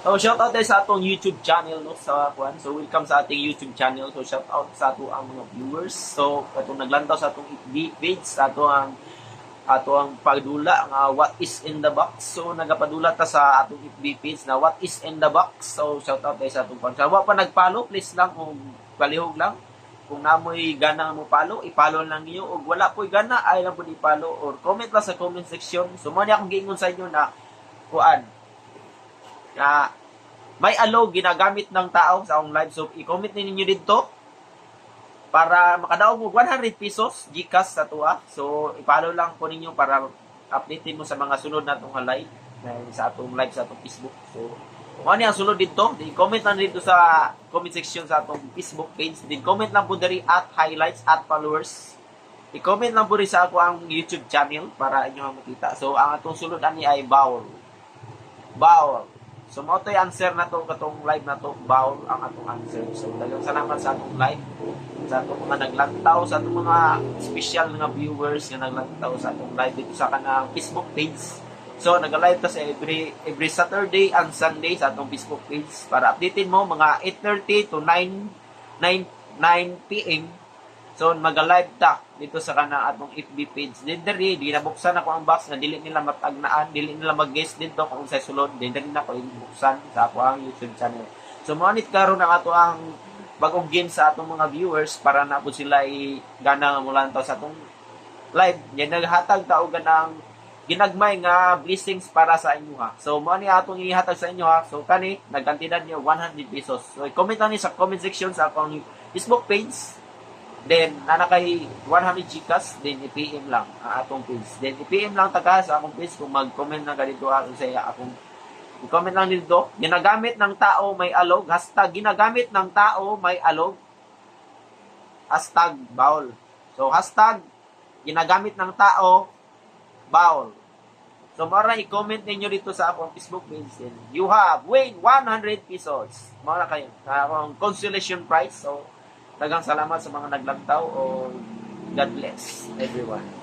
So, shout out tayo sa atong YouTube channel no sa kuan. So, welcome sa ating YouTube channel. So, shout out sa ato ang mga viewers. So, atong naglantaw sa atong page, sa ato ang ato ang pagdula nga what is in the box. So, nagapadula ta sa atong FB page na what is in the box. So, shout out tayo sa atong kuan. Sa wa pa nagpalo, please lang kung palihog lang. Kung namoy gana mo palo, ipalo lang niyo. O wala po gana, ay lang po di palo. Or comment lang sa comment section. So, mo akong giingon sa inyo na kuan na may allow ginagamit ng tao sa akong live. So, i-comment ninyo dito para makadaog mo 100 pesos Gcash sa tuwa. So, ipalo lang po ninyo para updatein mo sa mga sunod na itong live sa atong live sa atong Facebook. So, kung ano yung sunod dito, then comment lang dito sa comment section sa atong Facebook page. Then comment lang po dari at highlights at followers. I-comment lang po rin sa ako ang YouTube channel para inyo makita. So, ang atong sunod ani ay Bawl. Bawl. So, mo to answer na to katong live na to, Bawl ang atong answer. So, dagang salamat sa atong live, sa atong mga naglantaw, sa atong mga special nga viewers nga naglantaw sa atong live dito sa kanang Facebook page. So, nag-live ta sa every, every Saturday and Sunday sa atong Facebook page para updatein mo mga 8.30 to 9, 9, 9 p.m. So, mag-live ta dito sa kanang atong FB page. Then, diri, di nabuksan ako ang box na dili nila matagnaan, dili nila mag-guest dito kung sa sulod. Then, diri na ko buksan sa ako ang YouTube channel. So, monit karon ang ato ang bagong game sa atong mga viewers para na po sila i gana mula sa atong live. Yan naghatag tao ganang ginagmay nga blessings para sa inyo ha. So, mo ni atong ihatag sa inyo ha. So, kani, nagkantidad niyo 100 pesos. So, i-comment ni sa comment section sa akong Facebook page. Then, nanakay 100 chicas, then i-PM lang ang atong page. Then, i-PM lang taga sa akong page kung mag-comment na ganito ako sa akong i-comment lang dito. Ginagamit ng tao may alog. Hashtag ginagamit ng tao may alog. Hashtag bawl. So, hashtag ginagamit ng tao bawl. So, mara i-comment ninyo dito sa akong Facebook page. Then, you have win 100 pesos. Mara kayo. Akong consolation prize. So, Dagang salamat sa mga naglantaw o God bless everyone.